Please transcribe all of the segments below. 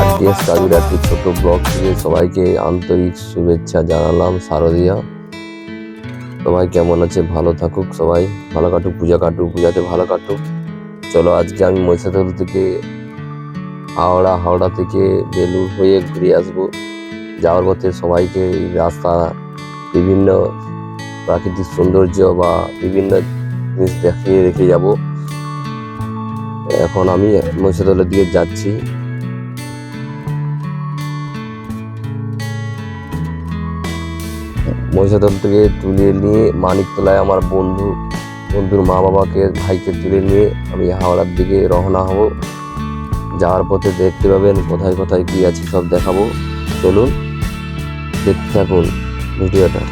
RDS কাজুর একটি ছোট blog থেকে সবাইকে আন্তরিক শুভেচ্ছা জানালাম শারদিয়া। সবাই কেমন আছে? ভালো থাকুক সবাই। ভালো কাটুক পূজা কাটুক পূজাতে ভালো কাটুক। চলো আজকে আমি মহিষাদল থেকে হাওড়া হাওড়া থেকে বেলুর হয়ে ঘুরে আসব। যাওয়ার পথে সবাইকে এই রাস্তা বিভিন্ন প্রাকৃতিক সৌন্দর্য বা বিভিন্ন জিনিস দেখিয়ে রেখে যাব। এখন আমি মহিষাদলের দিকে যাচ্ছি। মহিষাদল থেকে তুলে নিয়ে মানিকতলায় আমার বন্ধু, বন্ধুর মা বাবাকে ভাইকে তুলে নিয়ে আমি হাওড়ার দিকে রওনা হব। যাওয়ার পথে দেখতে পাবেন কোথায় কোথায় কি আছে, সব দেখাবো। চলুন, দেখতে থাকুন ভিডিওটা।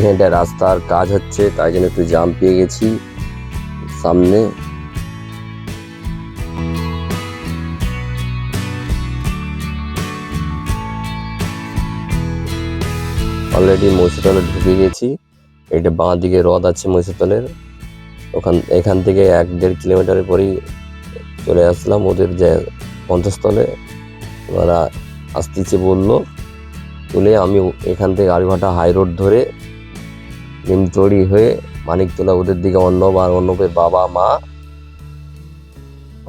এখানটা রাস্তার কাজ হচ্ছে, তাই জন্য একটু জাম পেয়ে গেছি সামনে। অলরেডি মহিষাতলে ঢুকে গেছি। এটা বাঁ দিকে হ্রদ আছে মহিষাতলের। ওখান, এখান থেকে এক দেড় কিলোমিটারের পরেই চলে আসলাম ওদের যে পঞ্চস্থলে ওরা আসতেছে বলল। তুলে আমি এখান থেকে আড়িঘাটা হাই রোড ধরে নিমতড়ি হয়ে মানিকতলা ওদের দিকে অর্ণব আর অর্ণবের বাবা মা।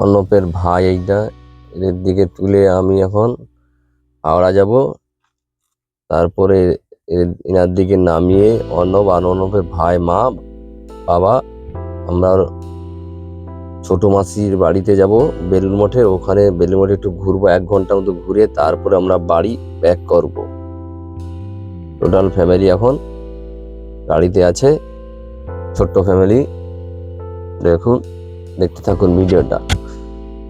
অর্ণবের ভাই এইটা, এদের দিকে তুলে আমি এখন হাওড়া যাব। তারপরে এনার দিকে নামিয়ে অর্ণব আর অর্ণবের ভাই মা, বাবা, আমরা ছোট মাসির বাড়িতে যাব বেলুর মঠে। ওখানে বেলুর মঠে একটু ঘুরবো, এক ঘণ্টা মতো ঘুরে তারপরে আমরা বাড়ি ব্যাক করব। টোটাল ফ্যামিলি এখন গাড়িতে আছে। ছোট্ট ফ্যামিলি দেখুন, দেখতে থাকুন ভিডিওটা।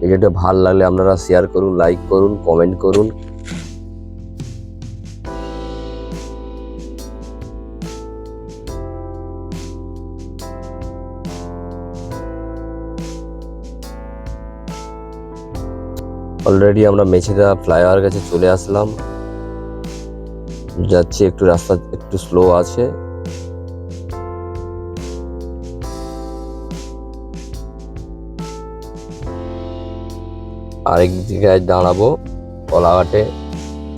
ভিডিওটা ভালো লাগলে আপনারা শেয়ার করুন লাইক করুন কমেন্ট করুন। অলরেডি আমরা মেছেদা ফ্লাইওভার কাছে চলে আসলাম। যাচ্ছি, একটু রাস্তা, একটু স্লো আছে। আরেক জায়গায় দাঁড়াবো, কলাঘাটে,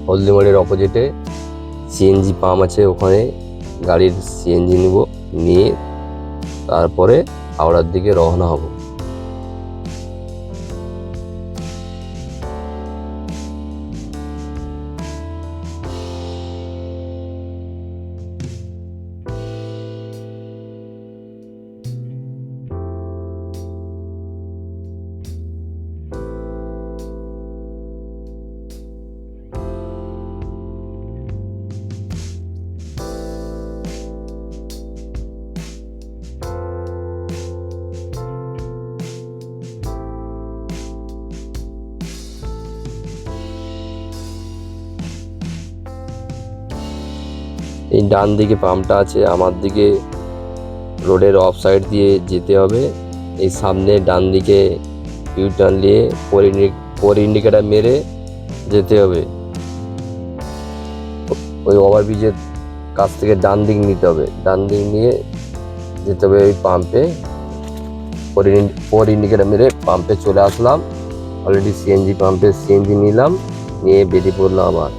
হলদিমড়ির অপোজিটে সিএনজি পাম্প আছে ওখানে, গাড়ির সিএনজি নিব, নিয়ে তারপরে হাওড়ার দিকে রওনা হব। এই ডান দিকে পাম্পটা আছে, আমার দিকে রোডের অফ সাইড দিয়ে যেতে হবে। এই সামনে ডান দিকে ইউ টার্ন নিয়ে ফোর ইন্ডিকেটার মেরে যেতে হবে। ওই ওভারব্রিজের কাছ থেকে ডান দিক নিতে হবে। ডান দিক নিয়ে যেতে হবে ওই পাম্পে ফোর ইন্ডিকেটার মেরে পাম্পে চলে আসলাম। অলরেডি সিএনজি পাম্পে সিএনজি নিলাম, নিয়ে বেরিয়ে পড়লাম আবার।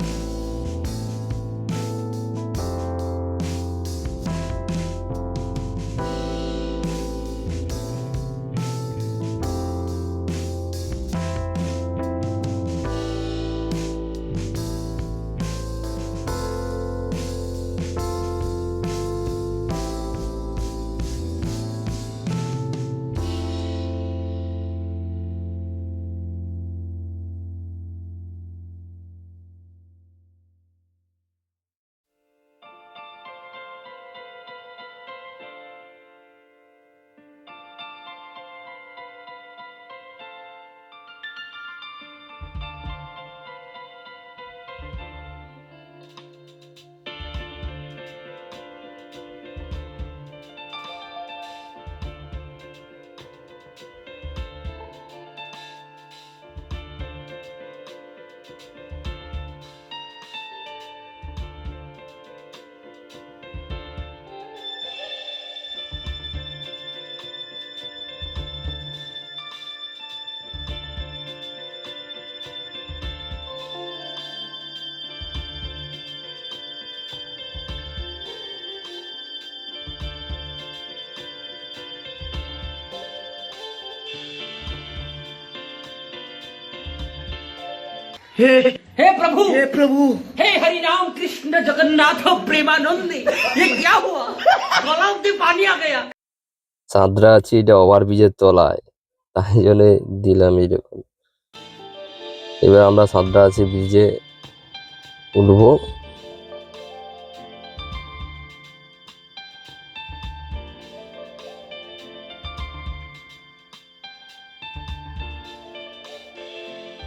हे हे प्रभु हे प्रभु हे हरि राम कृष्ण जगन्नाथ प्रेमानंद ये क्या हुआ गलाव में पानी आ गया চাঁদরা আছি এটা ওভারব্রিজের তলায় তাই জন্য দিলাম এইরকম এবার আমরা চাঁদরা আছি ব্রিজে উঠবো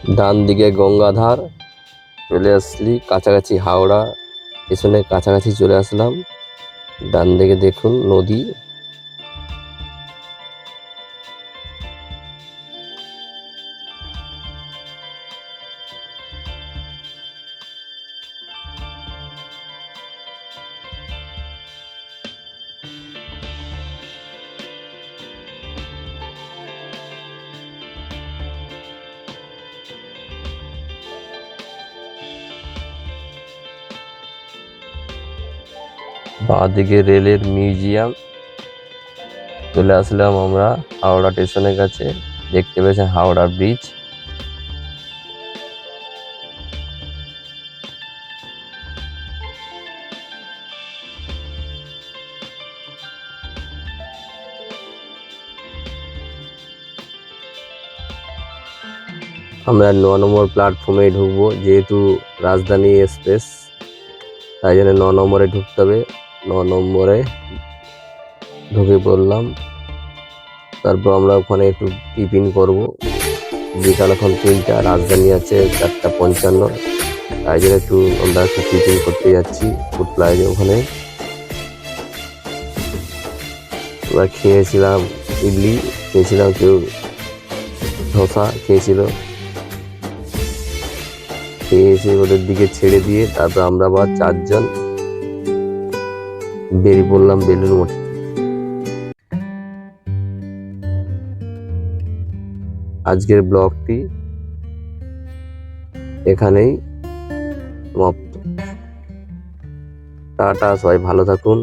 ডান দিকে গঙ্গাধার, চলে আসলি কাছাকাছি হাওড়া, পেছনে কাছাকাছি চলে আসলাম। ডান দিকে দেখুন নদী। বাঁদিকে রেলের মিউজিয়াম। চলে আসলাম আমরা হাওড়া স্টেশনের কাছে। দেখতে পেয়েছেন হাওড়া ব্রিজ। আমরা ন নম্বর প্ল্যাটফর্মে ঢুকবো, যেহেতু রাজধানী এক্সপ্রেস তাই জন্য ন নম্বরে ঢুকতে হবে। ন নম্বরে ঢুকে পড়লাম। তারপর আমরা ওখানে একটু টিফিন করব। বিকাল এখন তিনটা, রাজধানী আছে চারটা পঞ্চান্ন। তাই জন্য একটু আমরা একটু টিফিন করতে যাচ্ছি ফুড প্লাজে ওখানে। এবার খেয়েছিলাম ইডলি, খেয়েছিলাম কেউ ধোসা খেয়েছিল। খেয়ে এসে ওদের দিকে ছেড়ে দিয়ে তারপর আমরা আবার চারজন বেরিয়ে পড়লাম বেলুর মঠ। আজকের ব্লগটি এখানেই সমাপ্ত। টাটা সবাই ভালো থাকুন।